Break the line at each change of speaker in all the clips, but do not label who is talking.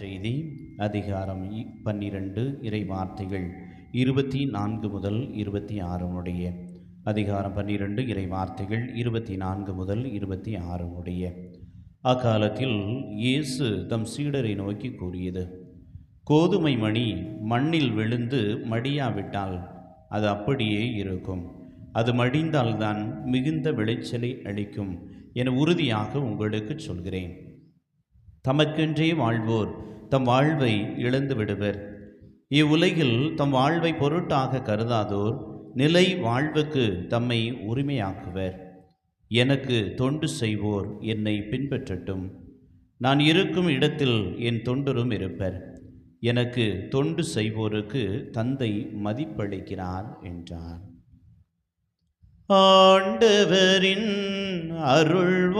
நற்செய்தி அதிகாரம் பன்னிரண்டு இறை வார்த்தைகள் இருபத்தி நான்கு முதல் இருபத்தி ஆறு முடிய அதிகாரம் பன்னிரண்டு இறை வார்த்தைகள் இருபத்தி நான்கு முதல் இருபத்தி ஆறு முடிய அக்காலத்தில் இயேசு தம் சீடரை நோக்கி கூறியது கோதுமை மணி மண்ணில் விழுந்து மடியாவிட்டால் அது அப்படியே இருக்கும். அது மடிந்தால்தான் மிகுந்த விளைச்சலை அளிக்கும் என உறுதியாக உங்களுக்கு சொல்கிறேன். தமக்கென்றே வாழ்வோர் தம் வாழ்வை இழந்து விடுவர். இவ்வுலகில் தம் வாழ்வை பொருட்டாக கருதாதோர் நிலை வாழ்வுக்கு தம்மை உரிமையாக்குவர். எனக்கு தொண்டு செய்வோர் என்னை பின்பற்றட்டும். நான் இருக்கும் இடத்தில் என் தொண்டரும் இருப்பர். எனக்கு தொண்டு செய்வோருக்கு தந்தை மதிப்பளிக்கிறார் என்றார். ஆண்டவரின் அருள்வாக்கு.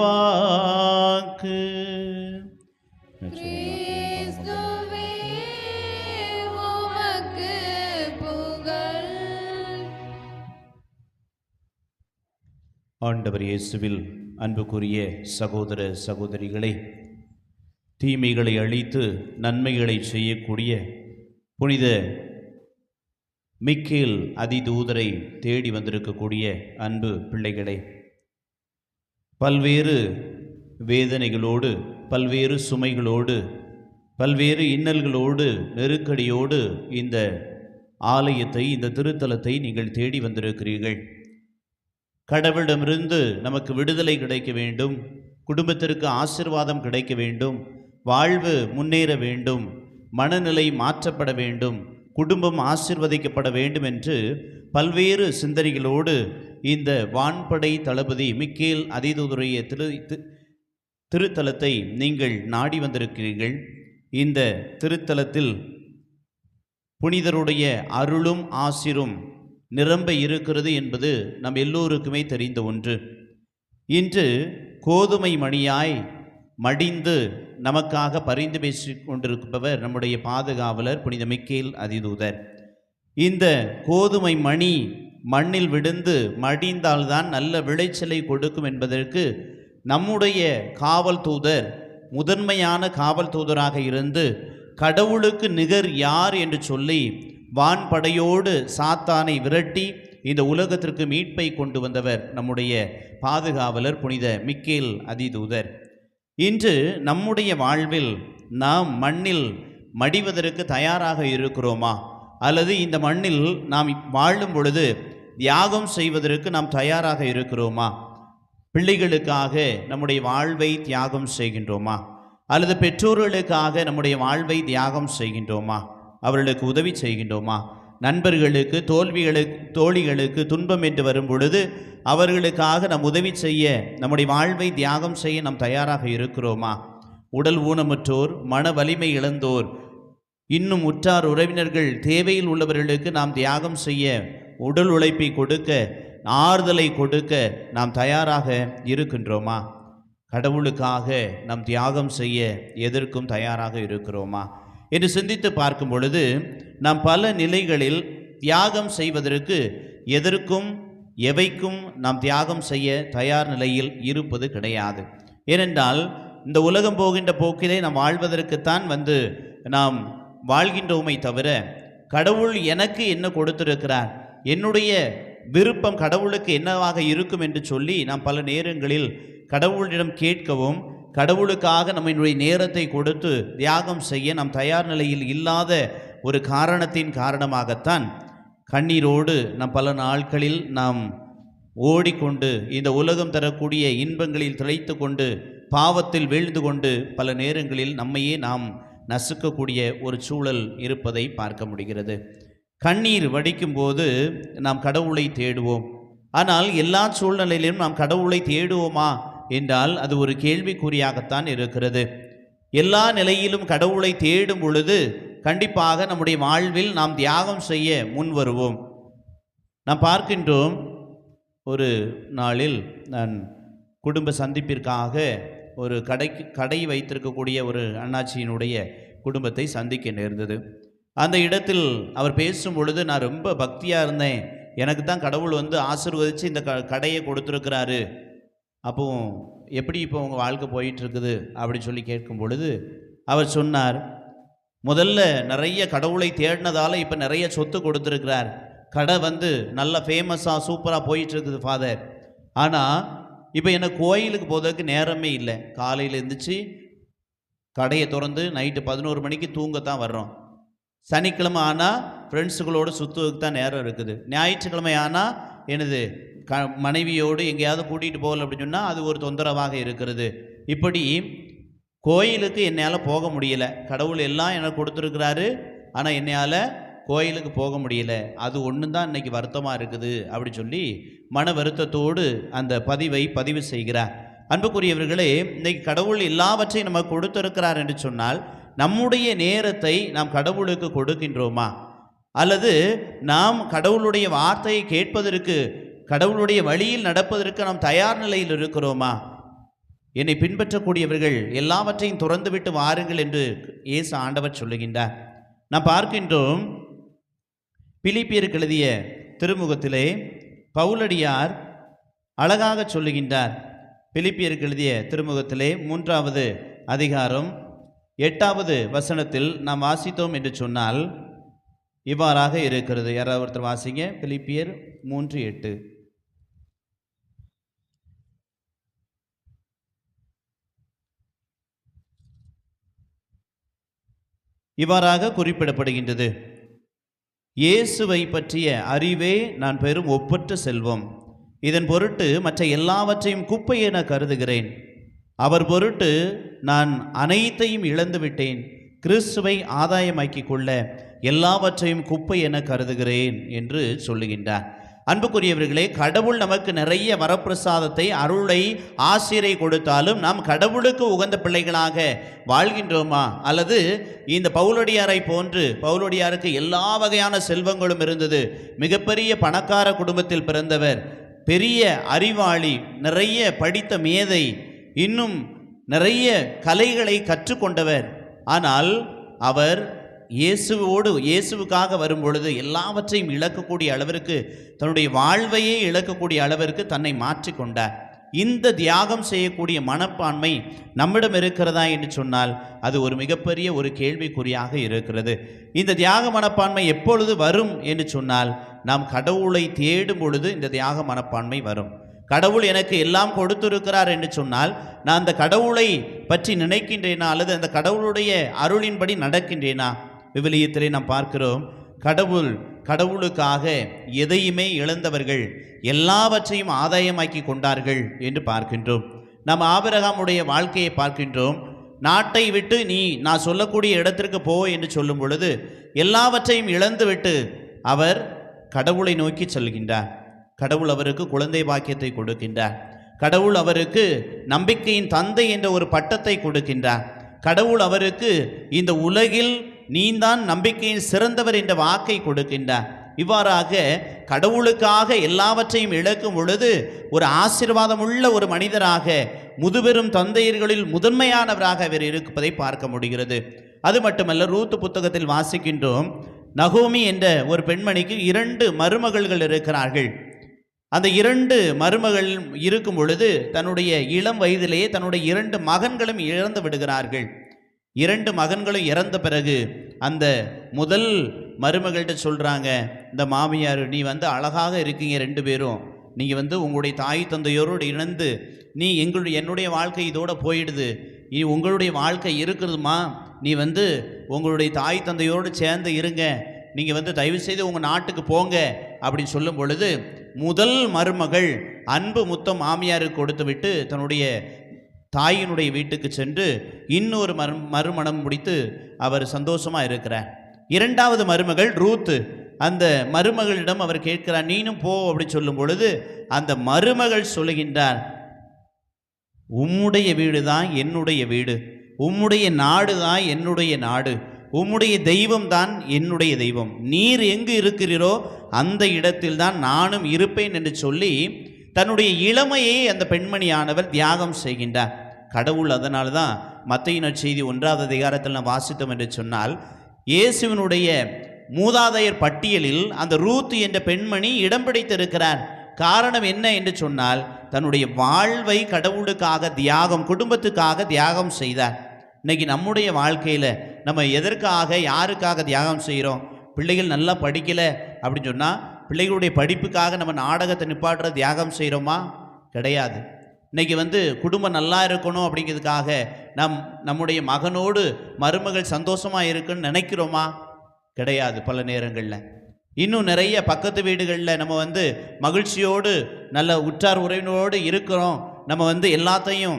ஆண்டவர் இயேசுவில் அன்புக்குரிய சகோதர சகோதரிகளை தீமைகளை அழித்து நன்மைகளை செய்யக்கூடிய புனித மிக்கேல் அதிதூதரை தேடி வந்திருக்கக்கூடிய அன்பு பிள்ளைகளை பல்வேறு வேதனைகளோடு பல்வேறு சுமைகளோடு பல்வேறு இன்னல்களோடு நெருக்கடியோடு இந்த ஆலயத்தை இந்த திருத்தலத்தை நீங்கள் தேடி வந்திருக்கிறீர்கள். கடவுளிடமிருந்து நமக்கு விடுதலை கிடைக்க வேண்டும். குடும்பத்திற்கு ஆசிர்வாதம் கிடைக்க வேண்டும். வாழ்வு முன்னேற வேண்டும். மனநிலை மாற்றப்பட வேண்டும். குடும்பம் ஆசிர்வதிக்கப்பட வேண்டும் என்று பல்வேறு சிந்தனைகளோடு இந்த வான்படை தளபதி மிக்கேல் அதிதூதருடைய திரு திருத்தலத்தை நீங்கள் நாடி வந்திருக்கிறீர்கள். இந்த திருத்தலத்தில் புனிதருடைய அருளும் ஆசிரும் நிரம்ப இருக்கிறது என்பது நம் எல்லோருக்குமே தெரிந்த ஒன்று. இன்று கோதுமை மணியாய் மடிந்து நமக்காக பரிந்து பேசிக் கொண்டிருப்பவர் நம்முடைய பாதுகாவலர் புனித மிக்கேல் அதிதூதர். இந்த கோதுமை மணி மண்ணில் விழுந்து மடிந்தால்தான் நல்ல விளைச்சலை கொடுக்கும் என்பதற்கு நம்முடைய காவல் தூதர் முதன்மையான காவல் தூதராக இருந்து கடவுளுக்கு நிகர் யார் என்று சொல்லி வான்படையோடு சாத்தானை விரட்டி இந்த உலகத்திற்கு மீட்பை கொண்டு வந்தவர் நம்முடைய பாதுகாவலர் புனித மிக்கேல் அதிதூதர். இன்று நம்முடைய வாழ்வில் நாம் மண்ணில் மடிவதற்கு தயாராக இருக்கிறோமா? அல்லது இந்த மண்ணில் நாம் வாழும் பொழுது தியாகம் செய்வதற்கு நாம் தயாராக இருக்கிறோமா? பிள்ளைகளுக்காக நம்முடைய வாழ்வை தியாகம் செய்கின்றோமா? அல்லது பெற்றோர்களுக்காக நம்முடைய வாழ்வை தியாகம் செய்கின்றோமா? அவர்களுக்கு உதவி செய்கின்றோமா? நண்பர்களுக்கு தோல்விகளுக்கு தோழிகளுக்கு துன்பம் என்று வரும் பொழுது அவர்களுக்காக நாம் உதவி செய்ய நம்முடைய வாழ்வை தியாகம் செய்ய நாம் தயாராக இருக்கிறோமா? உடல் ஊனமுற்றோர் மன வலிமை இழந்தோர் இன்னும் உற்றார் உறவினர்கள் தேவையில் உள்ளவர்களுக்கு நாம் தியாகம் செய்ய உடல் உழைப்பை கொடுக்க ஆறுதலை கொடுக்க நாம் தயாராக இருக்கின்றோமா? கடவுளுக்காக நாம் தியாகம் செய்ய எதற்கும் தயாராக இருக்கிறோமா? என்று சிந்தித்து பார்க்கும் பொழுது நாம் பல நிலைகளில் தியாகம் செய்வதற்கு எதற்கும் எவைக்கும் நாம் தியாகம் செய்ய தயார் நிலையில் இருப்பது கிடையாது. ஏனென்றால் இந்த உலகம் போகின்ற போக்கிலே நாம் வாழ்வதற்குத்தான் வந்து நாம் வாழ்கின்றோமை தவிர கடவுள் எனக்கு என்ன கொடுத்திருக்கிறார் என்னுடைய விருப்பம் கடவுளுக்கு என்னவாக இருக்கும் என்று சொல்லி நாம் பல நேரங்களில் கடவுளிடம் கேட்கவும் கடவுளுக்காக நம்மளுடைய நேரத்தை கொடுத்து தியாகம் செய்ய நாம் தயார் நிலையில் இல்லாத ஒரு காரணத்தின் காரணமாகத்தான் கண்ணீரோடு நம் பல நாட்களில் நாம் ஓடிக்கொண்டு இந்த உலகம் தரக்கூடிய இன்பங்களில் திளைத்து கொண்டு பாவத்தில் வீழ்ந்து கொண்டு பல நேரங்களில் நம்மையே நாம் நசுக்கக்கூடிய ஒரு சூழல் இருப்பதை பார்க்க முடிகிறது. கண்ணீர் வடிக்கும்போது நாம் கடவுளை தேடுவோம். ஆனால் எல்லா சூழ்நிலையிலும் நாம் கடவுளை தேடுவோமா? என்றால் அது ஒரு கேள்விக்குறியாகத்தான் இருக்கிறது. எல்லா நிலையிலும் கடவுளை தேடும் பொழுது கண்டிப்பாக நம்முடைய வாழ்வில் நாம் தியாகம் செய்ய முன் வருவோம். நாம் பார்க்கின்றோம் ஒரு நாளில் நான் குடும்ப சந்திப்பிற்காக ஒரு கடைக்கு கடை வைத்திருக்கக்கூடிய ஒரு அண்ணாச்சியினுடைய குடும்பத்தை சந்திக்க நேர்ந்தது. அந்த இடத்தில் அவர் பேசும் பொழுது நான் ரொம்ப பக்தியாக இருந்தேன். எனக்கு தான் கடவுள் வந்து ஆசீர்வதித்து இந்த க கடையை கொடுத்துருக்கிறாரு. அப்போ எப்படி இப்போ உங்கள் வாழ்க்கை போயிட்டுருக்குது அப்படின்னு சொல்லி கேட்கும் பொழுது அவர் சொன்னார் முதல்ல நிறைய கடவுளை தேடினதால் இப்போ நிறைய சொத்து கொடுத்துருக்கிறார். கடை வந்து நல்ல ஃபேமஸாக சூப்பராக போயிட்டுருக்குது ஃபாதர் ஆனால் இப்போ எனக்கு கோயிலுக்கு போகிறதுக்கு நேரமே இல்லை. காலையில் எழுந்திரிச்சு கடையை திறந்து நைட்டு பதினோரு மணிக்கு தூங்கத்தான் வர்றோம். சனிக்கிழமை ஆனால் ஃப்ரெண்ட்ஸுகளோடு சுற்றுவதுக்கு தான் நேரம் இருக்குது. ஞாயிற்றுக்கிழமை ஆனால் எனது க மனைவியோடு எங்கேயாவது கூட்டிகிட்டு போகல அப்படின்னு சொன்னால் அது ஒரு தொந்தரவாக இருக்கிறது. இப்படி கோயிலுக்கு என்னையால் போக முடியல. கடவுள் எல்லாம் எனக்கு கொடுத்துருக்கிறாரு. ஆனால் என்னையால் கோயிலுக்கு போக முடியல. அது ஒன்று தான் இன்னைக்கு வருத்தமாக இருக்குது அப்படி சொல்லி மன வருத்தத்தோடு அந்த பதிவை பதிவு செய்கிறார். அன்புக்குரியவர்களே இன்னைக்கு கடவுள் எல்லாவற்றையும் நம்ம கொடுத்திருக்கிறார் என்று சொன்னால் நம்முடைய நேரத்தை நாம் கடவுளுக்கு கொடுக்கின்றோமா? அல்லது நாம் கடவுளுடைய வார்த்தையை கேட்பதற்கு கடவுளுடைய வழியில் நடப்பதற்கு நாம் தயார் நிலையில் இருக்கிறோமா? என்னை பின்பற்றக்கூடியவர்கள் எல்லாவற்றையும் துறந்துவிட்டு வாருங்கள் என்று இயேசு ஆண்டவர் சொல்லுகின்றார். நாம் பார்க்கின்றோம் பிலிப்பியருக்கு எழுதிய திருமுகத்திலே பவுலடியார் அழகாக சொல்லுகின்றார். பிலிப்பியருக்கு எழுதிய திருமுகத்திலே மூன்றாவது அதிகாரம் எட்டாவது வசனத்தில் நாம் வாசித்தோம் என்று சொன்னால் இவ்வாறாக இருக்கிறது. யாராவது ஒருத்தர் வாசிங்க பிலிப்பியர் மூன்று எட்டு. இவ்வாறாக குறிப்பிடப்படுகின்றது. இயேசுவை பற்றிய அறிவே நான் பெறும் ஒப்பற்ற செல்வம். இதன் பொருட்டு மற்ற எல்லாவற்றையும் குப்பை என கருதுகிறேன். அவர் பொருட்டு நான் அனைத்தையும் இழந்துவிட்டேன் கிறிஸ்துவை ஆதாயமாக்கிக் கொள்ள எல்லாவற்றையும் குப்பை என கருதுகிறேன் என்று சொல்லுகின்றார். அன்புக்குரியவர்களே கடவுள் நமக்கு நிறைய வரப்பிரசாதத்தை அருளை ஆசிரியரை கொடுத்தாலும் நாம் கடவுளுக்கு உகந்த பிள்ளைகளாக வாழ்கின்றோமா? அல்லது இந்த பவுலடியாரை போன்று பவுலடியாருக்கு எல்லா வகையான செல்வங்களும் இருந்தது. மிகப்பெரிய பணக்கார குடும்பத்தில் பிறந்தவர் பெரிய அறிவாளி நிறைய படித்த மேதை இன்னும் நிறைய கலைகளை கற்றுக்கொண்டவர். ஆனால் அவர் இயேசுவோடு இயேசுவுக்காக வரும் பொழுது எல்லாவற்றையும் இழக்கக்கூடிய அளவிற்கு தன்னுடைய வாழ்வையே இழக்கக்கூடிய அளவிற்கு தன்னை மாற்றிக்கொண்டார் இந்த தியாகம் செய்யக்கூடிய மனப்பான்மை நம்மிடம் இருக்கிறதா என்று சொன்னால் அது ஒரு மிகப்பெரிய ஒரு கேள்விக்குறியாக இருக்கிறது. இந்த தியாக மனப்பான்மை எப்பொழுது வரும் என்று சொன்னால் நாம் கடவுளை தேடும் பொழுது இந்த தியாக மனப்பான்மை வரும். கடவுள் எனக்கு எல்லாம் கொடுத்திருக்கிறார் என்று சொன்னால் நான் அந்த கடவுளை பற்றி நினைக்கின்றேனா அல்லது அந்த கடவுளுடைய அருளின்படி நடக்கின்றேனா? விவிலியத்திலே நாம் பார்க்கிறோம் கடவுள் கடவுளுக்காக எதையுமே இழந்தவர்கள் எல்லாவற்றையும் ஆதாயமாக்கி கொண்டார்கள் என்று பார்க்கின்றோம். நம்ம ஆபிரகாமுடைய வாழ்க்கையை பார்க்கின்றோம். நாட்டை விட்டு நீ நான் சொல்லக்கூடிய இடத்திற்கு போ என்று சொல்லும் பொழுது எல்லாவற்றையும் இழந்துவிட்டு அவர் கடவுளை நோக்கி செல்கின்றார். கடவுள் அவருக்கு குழந்தை பாக்கியத்தை கொடுக்கின்றார். கடவுள் அவருக்கு நம்பிக்கையின் தந்தை என்ற ஒரு பட்டத்தை கொடுக்கின்றார். கடவுள் அவருக்கு இந்த உலகில் நீந்தான் நம்பிக்கையின் சிறந்தவர் என்ற வாக்கை கொடுக்கின்றார் இவ்வாறாக கடவுளுக்காக எல்லாவற்றையும் இழக்கும் பொழுது ஒரு ஆசீர்வாதமுள்ள ஒரு மனிதராக முதுபெரும் தந்தையர்களில் முதன்மையானவராக அவர் இருப்பதை பார்க்க முடிகிறது. அது மட்டுமல்ல ரூத்து புத்தகத்தில் வாசிக்கின்றோம் நகோமி என்ற ஒரு பெண்மணிக்கு இரண்டு மருமகள்கள் இருக்கிறார்கள். அந்த இரண்டு மருமகள் இருக்கும் பொழுது தன்னுடைய இளம் வயதிலேயே தன்னுடைய இரண்டு மகன்களும் இழந்து விடுகிறார்கள். இரண்டு மகன்களும் இறந்த பிறகு அந்த முதல் மருமகள்கிட்ட சொல்கிறாங்க இந்த மாமியார் நீ வந்து அழகாக இருக்கீங்க ரெண்டு பேரும். நீங்கள் வந்து உங்களுடைய தாய் தந்தையோரோடு இணைந்து நீ எங்களுடைய என்னுடைய வாழ்க்கை இதோட போயிடுது. நீ உங்களுடைய வாழ்க்கை இருக்கிறதுமா நீ வந்து உங்களுடைய தாய் தந்தையோடு சேர்ந்து இருங்க. நீங்கள் வந்து தயவு செய்து உங்கள் நாட்டுக்கு போங்க. அப்படின்னு சொல்லும் பொழுது முதல் மருமகள் அன்பு முத்தம் மாமியாருக்கு கொடுத்து விட்டு தன்னுடைய தாயினுடைய வீட்டுக்கு சென்று இன்னொரு மறு மறுமணம் முடித்து அவர் சந்தோஷமாக இருக்கிறார். இரண்டாவது மருமகள் ரூத்து. அந்த மருமகளிடம் அவர் கேட்கிறார் நீனும் போ அப்படி சொல்லும் பொழுது அந்த மருமகள் சொல்லுகின்றார் உம்முடைய வீடு தான் என்னுடைய வீடு. உம்முடைய நாடு தான் என்னுடைய நாடு. உம்முடைய தெய்வம் தான் என்னுடைய தெய்வம். நீர் எங்கு இருக்கிறீரோ அந்த இடத்தில் தான் நானும் இருப்பேன் என்று சொல்லி தன்னுடைய இளமையை அந்த பெண்மணியானவர் தியாகம் செய்கின்றார். கடவுள் அதனால தான் மத்திய செய்தி ஒன்றாவது அதிகாரத்தில் நாம் வாசித்தோம் என்று சொன்னால் இயேசுவினுடைய மூதாதையர் பட்டியலில் அந்த ரூத் என்ற பெண்மணி இடம் பிடித்திருக்கிறார் காரணம் என்ன என்று சொன்னால் தன்னுடைய வாழ்வை கடவுளுக்காக தியாகம் குடும்பத்துக்காக தியாகம் செய்தார். இன்னைக்கு நம்முடைய வாழ்க்கையில் நம்ம எதற்காக யாருக்காக தியாகம் செய்கிறோம்? பிள்ளைகள் நல்லா படிக்கலை அப்படின்னு சொன்னால் பிள்ளைகளுடைய படிப்புக்காக நம்ம நாடகத்தை நிப்பாட்டுற தியாகம் செய்கிறோமா? கிடையாது. இன்னைக்கு வந்து குடும்பம் நல்லா இருக்கணும் அப்படிங்கிறதுக்காக நம் நம்முடைய மகனோடு மருமகள் சந்தோஷமாக இருக்குன்னு நினைக்கிறோமா? கிடையாது பல நேரங்களில். இன்னும் நிறைய பக்கத்து வீடுகளில் நம்ம வந்து மகிழ்ச்சியோடு நல்ல உற்றார் உறவினரோடு இருக்கிறோம். நம்ம வந்து எல்லாத்தையும்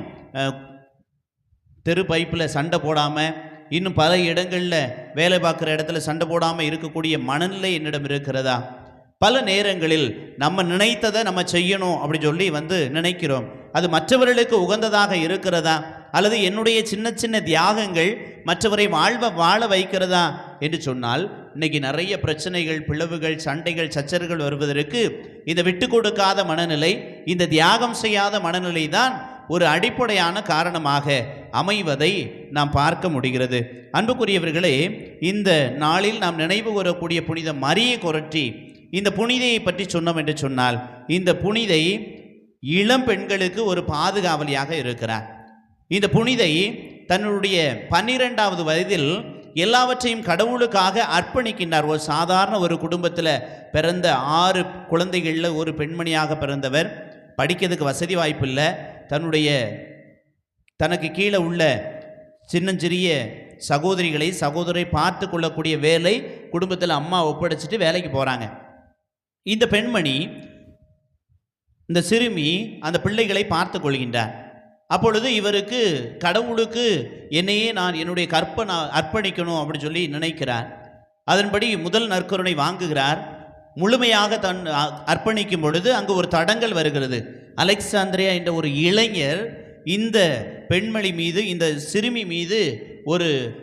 தெரு பைப்பில் சண்டை போடாமல் இன்னும் பல இடங்களில் வேலை பார்க்குற இடத்துல சண்டை போடாமல் இருக்கக்கூடிய மனநிலை என்னிடம் இருக்கிறதா? பல நேரங்களில் நம்ம நினைத்ததை நம்ம செய்யணும் அப்படின்னு சொல்லி வந்து நினைக்கிறோம். அது மற்றவர்களுக்கு உகந்ததாக இருக்கிறதா? அல்லது என்னுடைய சின்ன சின்ன தியாகங்கள் மற்றவரை வாழ்வ வாழ வைக்கிறதா? என்று சொன்னால் இன்னைக்கு நிறைய பிரச்சனைகள் பிளவுகள் சண்டைகள் சச்சர்கள் வருவதற்கு இந்த விட்டு கொடுக்காத மனநிலை இந்த தியாகம் செய்யாத மனநிலை தான் ஒரு அடிப்படையான காரணமாக அமைவதை நாம் பார்க்க முடிகிறது. அன்புக்குரியவர்களே இந்த நாளில் நாம் நினைவு கூறக்கூடிய புனித மரியை கொரற்றி இந்த புனிதையை பற்றி சொன்னோம் என்று சொன்னால் இந்த புனிதை இளம் பெண்களுக்கு ஒரு பாதுகாவலியாக இருக்கிறார். இந்த புனிதை தன்னுடைய பன்னிரெண்டாவது வயதில் எல்லாவற்றையும் கடவுளுக்காக அர்ப்பணிக்கின்றார். ஒரு சாதாரண ஒரு குடும்பத்தில் பிறந்த ஆறு குழந்தைகளில் ஒரு பெண்மணியாக பிறந்தவர். படிக்கிறதுக்கு வசதி வாய்ப்பு இல்லை தன்னுடைய தனக்கு கீழே உள்ள சின்னஞ்சிறிய சகோதரிகளை சகோதரை பார்த்து கொள்ளக்கூடிய வேலை குடும்பத்தில் அம்மா ஒப்படைச்சிட்டு வேலைக்கு போகிறாங்க இந்த பெண்மணி இந்த சிறுமி அந்த பிள்ளைகளை பார்த்து கொள்கின்றார். அப்பொழுது இவருக்கு கடவுளுக்கு என்னையே நான் என்னுடைய கற்பனை அர்ப்பணிக்கணும் அப்படின்னு சொல்லி நினைக்கிறார். அதன்படி முதல் நற்கருணை வாங்குகிறார். முழுமையாக தன் அ- அர்ப்பணிக்கும் பொழுது அங்கு ஒரு தடங்கல் வருகிறது. அலெக்சாந்திரியா என்ற ஒரு இளைஞர் இந்த பெண்மணி மீது இந்த சிறுமி மீது ஒரு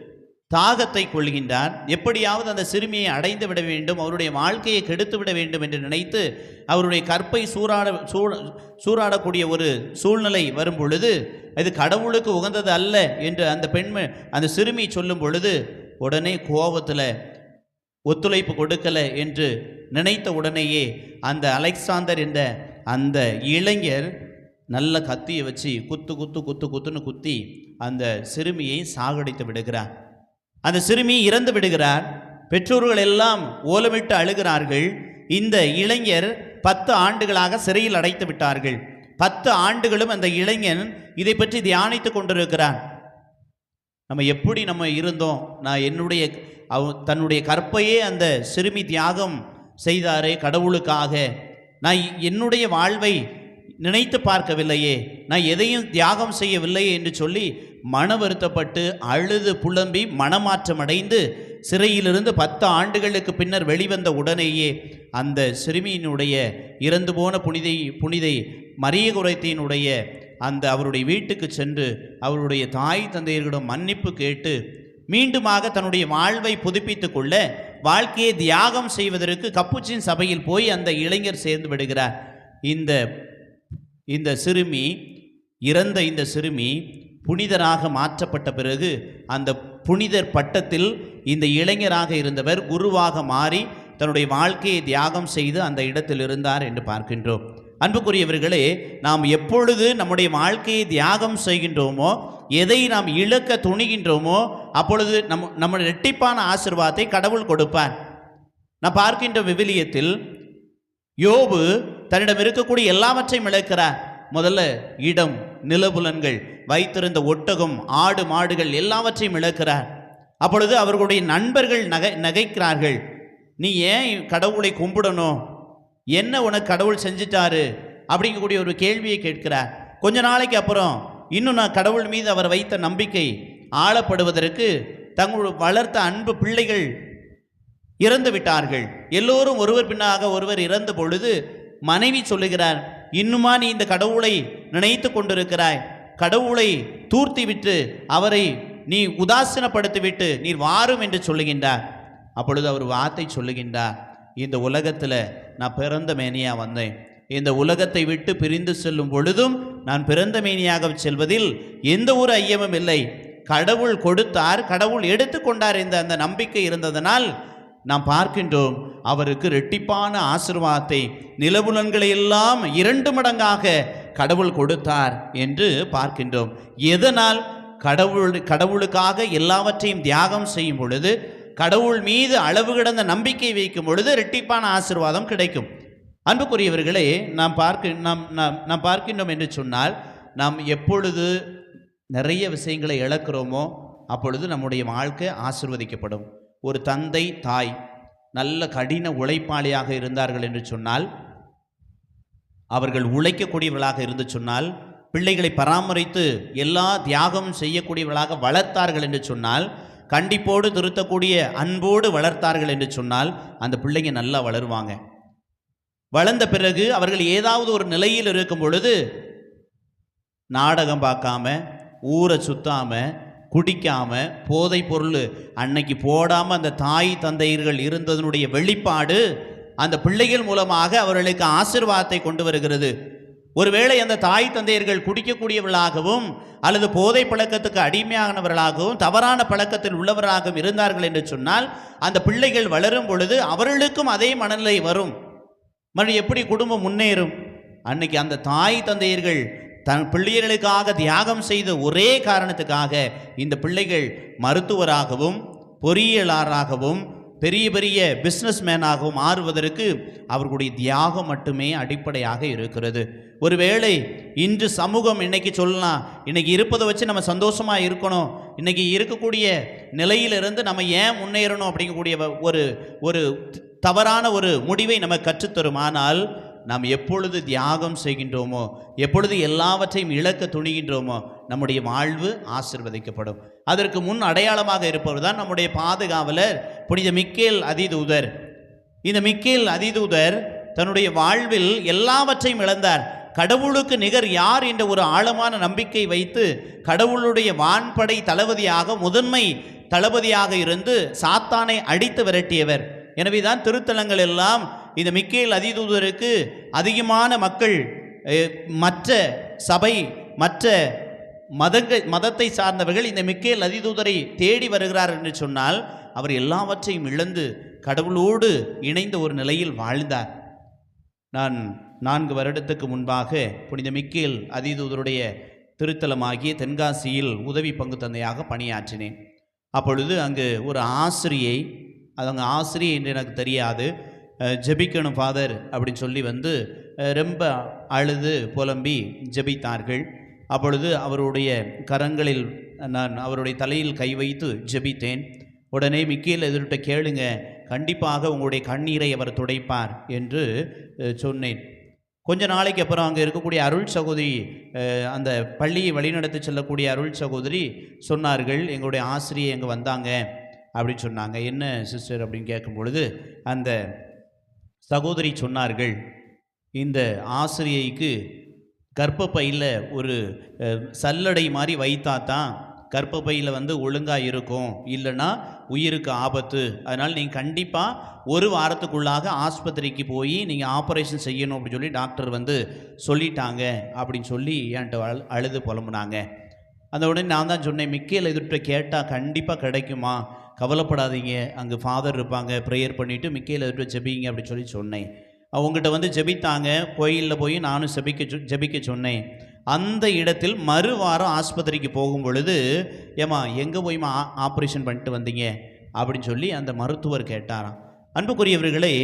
தாகத்தை கொள்கின்றார். எப்படியாவது அந்த சிறுமியை அடைந்து விட வேண்டும் அவருடைய வாழ்க்கையை கெடுத்து விட வேண்டும் என்று நினைத்து அவருடைய கற்பை சூறாட சூழ சூறாடக்கூடிய ஒரு சூழ்நிலை வரும் பொழுது இது கடவுளுக்கு உகந்தது அல்ல என்று அந்த பெண்மை அந்த சிறுமி சொல்லும் பொழுது உடனே கோபத்தில் ஒத்துழைப்பு கொடுக்கலை என்று நினைத்த உடனேயே அந்த அலெக்சாந்தர் என்ற அந்த இளைஞர் நல்ல கத்தியை வச்சு குத்து குத்து குத்து குத்துன்னு குத்தி அந்த சிறுமியை சாகடித்து விடுகிறார். அந்த சிறுமி இறந்து விடுகிறார். பெற்றோர்கள் எல்லாம் ஓலமிட்டு அழுகிறார்கள். இந்த இளைஞர் பத்து ஆண்டுகளாக சிறையில் அடைத்து விட்டார்கள். பத்து ஆண்டுகளும் அந்த இளைஞன் இதை பற்றி தியானித்து கொண்டிருக்கிறான். நம்ம எப்படி நம்ம இருந்தோம்? நான் என்னுடைய அவ தன்னுடைய கற்பையே அந்த சிறுமி தியாகம் செய்தாரே கடவுளுக்காக. நான் என்னுடைய வாழ்வை நினைத்து பார்க்கவில்லையே. நான் எதையும் தியாகம் செய்யவில்லையே என்று சொல்லி மன வருத்தப்பட்டு அழுது புலம்பி மனமாற்றம் அடைந்து சிறையிலிருந்து பத்து ஆண்டுகளுக்கு பின்னர் வெளிவந்த உடனேயே அந்த சிறுமியினுடைய இறந்து போன புனிதை புனிதை மரிய குரைத்தினுடைய அந்த அவருடைய வீட்டுக்கு சென்று அவருடைய தாய் தந்தையர்களிடம் மன்னிப்பு கேட்டு மீண்டுமாக தன்னுடைய வாழ்வை புதுப்பித்து கொள்ள வாழ்க்கையை தியாகம் செய்வதற்கு கப்புச்சின் சபையில் போய் அந்த இளைஞர் சேர்ந்து விடுகிறார். இந்த இந்த சிறுமி இறந்த இந்த சிறுமி புனிதராக மாற்றப்பட்ட பிறகு அந்த புனிதர் பட்டத்தில் இந்த இளைஞராக இருந்தவர் குருவாக மாறி தன்னுடைய வாழ்க்கையை தியாகம் செய்து அந்த இடத்தில் இருந்தார் என்று பார்க்கின்றோம். அன்புக்குரியவர்களே நாம் எப்பொழுது நம்முடைய வாழ்க்கையை தியாகம் செய்கின்றோமோ எதை நாம் இழக்க துணிகின்றோமோ அப்பொழுது நம் நம்ம இரட்டிப்பான ஆசிர்வாதத்தை கடவுள் கொடுப்பார். நான் பார்க்கின்ற விவிலியத்தில் யோபு தன்னிடம் இருக்கக்கூடிய எல்லாவற்றையும் இழக்கிறார். முதல்ல இடம் நிலபுலன்கள் வைத்திருந்த ஒட்டகம் ஆடு மாடுகள் எல்லாவற்றையும் இழக்கிறார். அப்பொழுது அவர்களுடைய நண்பர்கள் நகை நகைக்கிறார்கள். நீ ஏன் கடவுளை கும்பிடணும்? என்ன உனக்கு கடவுள் செஞ்சிட்டாரு? அப்படிங்கக்கூடிய ஒரு கேள்வியை கேட்கிறார். கொஞ்ச நாளைக்கு அப்புறம் இன்னும் நான் கடவுள் மீது அவர் வைத்த நம்பிக்கை ஆளப்படுவதற்கு தங்களுடைய வளர்த்த அன்பு பிள்ளைகள் இறந்து விட்டார்கள். எல்லோரும் ஒருவர் பின்னாக ஒருவர் இறந்த பொழுது மனைவி சொல்லுகிறார் இன்னுமா நீ இந்த கடவுளை நினைத்து கொண்டிருக்கிறாய்? கடவுளை தூர்த்திவிட்டு அவரை நீ உதாசீனப்படுத்திவிட்டு நீ நீர் வாரும் என்று சொல்லுகின்றார். அப்பொழுது அவர் வார்த்தை சொல்லுகின்றார் இந்த உலகத்தில் நான் பிறந்த மேனியாக வந்தேன். இந்த உலகத்தை விட்டு பிரிந்து செல்லும் பொழுதும் நான் பிறந்த மேனியாக செல்வதில் எந்த ஒரு ஐயமும் இல்லை. கடவுள் கொடுத்தார் கடவுள் எடுத்துக்கொண்டார் இந்த அந்த நம்பிக்கை இருந்ததனால் நாம் பார்க்கின்றோம் அவருக்கு ரெட்டிப்பான ஆசிர்வாதத்தை நிலவுலன்களை எல்லாம் இரண்டு மடங்காக கடவுள் கொடுத்தார் என்று பார்க்கின்றோம். எதனால்? கடவுள் கடவுளுக்காக எல்லாவற்றையும் தியாகம் செய்யும் பொழுது கடவுள் மீது அளவு கிடந்த நம்பிக்கை வைக்கும் பொழுது இரட்டிப்பான ஆசீர்வாதம் கிடைக்கும். அன்புக்குரியவர்களே நாம் பார்க்க நாம் நாம் நாம் பார்க்கின்றோம் என்று சொன்னால் நாம் எப்பொழுது நிறைய விஷயங்களை இழக்கிறோமோ அப்பொழுது நம்முடைய வாழ்க்கை ஆசிர்வதிக்கப்படும். ஒரு தந்தை தாய் நல்ல கடின உழைப்பாளியாக இருந்தார்கள் என்று சொன்னால் அவர்கள் உழைக்கக்கூடியவர்களாக இருந்து சொன்னால் பிள்ளைகளை பராமரித்து எல்லா தியாகம் செய்யக்கூடியவர்களாக வளர்த்தார்கள் என்று சொன்னால் கண்டிப்போடு திருத்தக்கூடிய அன்போடு வளர்த்தார்கள் என்று சொன்னால் அந்த பிள்ளைங்க நல்லா வளருவாங்க. வளர்ந்த பிறகு அவர்கள் ஏதாவது ஒரு நிலையில் இருக்கும் பொழுது நாடகம் பார்க்காம ஊரை சுத்தாமல் குடிக்காமல் போதைப் பொருள் அன்னைக்கு போடாமல் அந்த தாய் தந்தையர்கள் இருந்ததனுடைய வெளிப்பாடு அந்த பிள்ளைகள் மூலமாக அவர்களுக்கு ஆசிர்வாதத்தை கொண்டு வருகிறது. ஒருவேளை அந்த தாய் தந்தையர்கள் குடிக்கக்கூடியவர்களாகவும் அல்லது போதை பழக்கத்துக்கு அடிமையானவர்களாகவும் தவறான பழக்கத்தில் உள்ளவர்களாகவும் இருந்தார்கள் என்று சொன்னால் அந்த பிள்ளைகள் வளரும் பொழுது அவர்களுக்கும் அதே மனநிலை வரும். மறு எப்படி குடும்பம் முன்னேறும்? அன்னைக்கு அந்த தாய் தந்தையர்கள் தன் பிள்ளைகளுக்காக தியாகம் செய்த ஒரே காரணத்துக்காக இந்த பிள்ளைகள் மருத்துவராகவும் பொறியியலாளராகவும் பெரிய பெரிய பிஸ்னஸ் மேனாகவும் மாறுவதற்கு அவர்களுடைய தியாகம் மட்டுமே அடிப்படையாக இருக்கிறது. ஒருவேளை இன்று சமூகம் இன்னைக்கு சொல்லலாம் இன்னைக்கு இருப்பதை வச்சு நம்ம சந்தோஷமாக இருக்கணும். இன்னைக்கு இருக்கக்கூடிய நிலையிலிருந்து நம்ம ஏன் முன்னேறணும் அப்படிங்கக்கூடிய ஒரு ஒரு தவறான ஒரு முடிவை நம்ம கற்றுத்தரும். ஆனால் நாம் எப்பொழுது தியாகம் செய்கின்றோமோ எப்பொழுது எல்லாவற்றையும் இழக்க துணிகின்றோமோ நம்முடைய வாழ்வு ஆசிர்வதிக்கப்படும். அதற்கு முன் அடையாளமாக இருப்பவர் தான் நம்முடைய பாதுகாவலர் புனித மிக்கேல் அதிதூதர். இந்த மிக்கேல் அதிதூதர் தன்னுடைய வாழ்வில் எல்லாவற்றையும் இழந்தார். கடவுளுக்கு நிகர் யார் என்ற ஒரு ஆழமான நம்பிக்கை வைத்து கடவுளுடைய வான்படை தளபதியாக முதன்மை தளபதியாக இருந்து சாத்தானை அடித்து விரட்டியவர். எனவேதான் திருத்தலங்கள் எல்லாம் இந்த மிக்கேல் அதிதூதருக்கு அதிகமான மக்கள் மற்ற சபை மற்ற மதங்கள் மதத்தை சார்ந்தவர்கள் இந்த மிக்கேல் அதிதூதரை தேடி வருகிறார் என்று சொன்னால் அவர் எல்லாவற்றையும் இழந்து கடவுளோடு இணைந்த ஒரு நிலையில் வாழ்ந்தார். நான் நான்கு வருடத்துக்கு முன்பாக புனித மிக்கேல் அதிதூதருடைய திருத்தலமாகிய தென்காசியில் உதவி பங்கு தந்தையாக பணியாற்றினேன். அப்பொழுது அங்கு ஒரு ஆசிரியை அது அங்கே ஆசிரியை என்று எனக்கு தெரியாது அஹ், ஜெபிக்கணும் ஃபாதர் அப்படின்னு சொல்லி வந்து ரொம்ப அழுது புலம்பி ஜெபித்தார்கள். அப்பொழுது அவருடைய கரங்களில் நான் அவருடைய தலையில் கை வைத்து ஜெபித்தேன். உடனே மிக்கேல் எதிர்கிட்ட கேளுங்க கண்டிப்பாக உங்களுடைய கண்ணீரை அவர் துடைப்பார் என்று சொன்னேன். கொஞ்ச நாளைக்கு அப்புறம் அங்கே இருக்கக்கூடிய அருள் சகோதரி அந்த பள்ளியை வழிநடத்தி செல்லக்கூடிய அருள் சகோதரி சொன்னார்கள் எங்களுடைய ஆசிரியை எங்கே வந்தாங்க. அப்படின்னு சொன்னாங்க. என்ன சிஸ்டர்? அப்படின்னு கேட்கும் பொழுது அந்த சகோதரி சொன்னார்கள் இந்த ஆசிரியைக்கு கர்ப்பப்பையில் ஒரு சல்லடை மாதிரி வைத்தா தான் கர்ப்பப்பையில் வந்து ஒழுங்காக இருக்கும். இல்லைன்னா உயிருக்கு ஆபத்து. அதனால் நீங்கள் கண்டிப்பாக ஒரு வாரத்துக்குள்ளாக ஆஸ்பத்திரிக்கு போய் நீங்கள் ஆப்ரேஷன் செய்யணும் அப்படின்னு சொல்லி டாக்டர் வந்து சொல்லிட்டாங்க அப்படின்னு சொல்லி என்கிட்ட அழு அழுது புலம்புனாங்க. அந்த உடனே நான் தான் சொன்னேன் மிக்கையில் எதிர்கிட்ட கேட்டால் கண்டிப்பாக கிடைக்குமா? கவலைப்படாதீங்க. அங்கே ஃபாதர் இருப்பாங்க. ப்ரேயர் பண்ணிவிட்டு மிக்கையில் எதிர்கிட்ட ஜெபிங்க அப்படின்னு சொல்லி சொன்னேன். அவங்ககிட்ட வந்து ஜெபித்தாங்க கோயிலில் போய் நானும் ஜெபிக்க சொ- ஜெபிக்க சொன்னேன். அந்த இடத்தில் மறுவாரம் ஆஸ்பத்திரிக்கு போகும் பொழுது ஏம்மா எங்கே போய்மா ஆப்ரேஷன் பண்ணிட்டு வந்தீங்க? அப்படின்னு சொல்லி அந்த மருத்துவர் கேட்டாராம். அன்புக்குரியவர்களே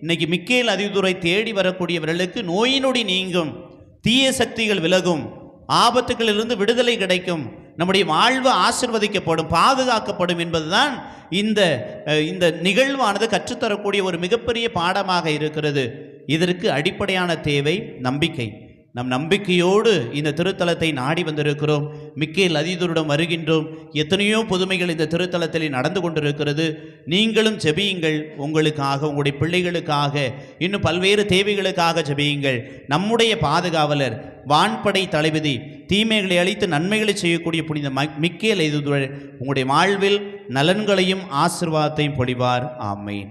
இன்னைக்கு மிக்கேல் அதிதுரை தேடி வரக்கூடியவர்களுக்கு நோய் நொடி நீங்கும் தீய சக்திகள் விலகும் ஆபத்துகளிலிருந்து விடுதலை கிடைக்கும் நம்முடைய வாழ்வு ஆசிர்வதிக்கப்படும் பாதுகாக்கப்படும் என்பதுதான் இந்த இந்த நிகழ்வானது கற்றுத்தரக்கூடிய ஒரு மிகப்பெரிய பாடமாக இருக்கிறது. இதற்கு அடிப்படையான தேவை நம்பிக்கை. நம் நம்பிக்கையோடு இந்த திருத்தலத்தை நாடி வந்திருக்கிறோம். மிக்கேல் அதிதருடன் வருகின்றோம். எத்தனையோ புதுமைகள் இந்த திருத்தலத்தில் நடந்து கொண்டிருக்கிறது. நீங்களும் செபியுங்கள் உங்களுக்காக உங்களுடைய பிள்ளைகளுக்காக இன்னும் பல்வேறு தேவைகளுக்காக செபியுங்கள் நம்முடைய பாதுகாவலர் வான்படை தளபதி தீமைகளை அழித்து நன்மைகளை செய்யக்கூடிய புனித மிக்கேல் எய்துவர் உங்களுடைய வாழ்வில் நலன்களையும் ஆசிர்வாதத்தையும் பொழிவார். ஆமேன்.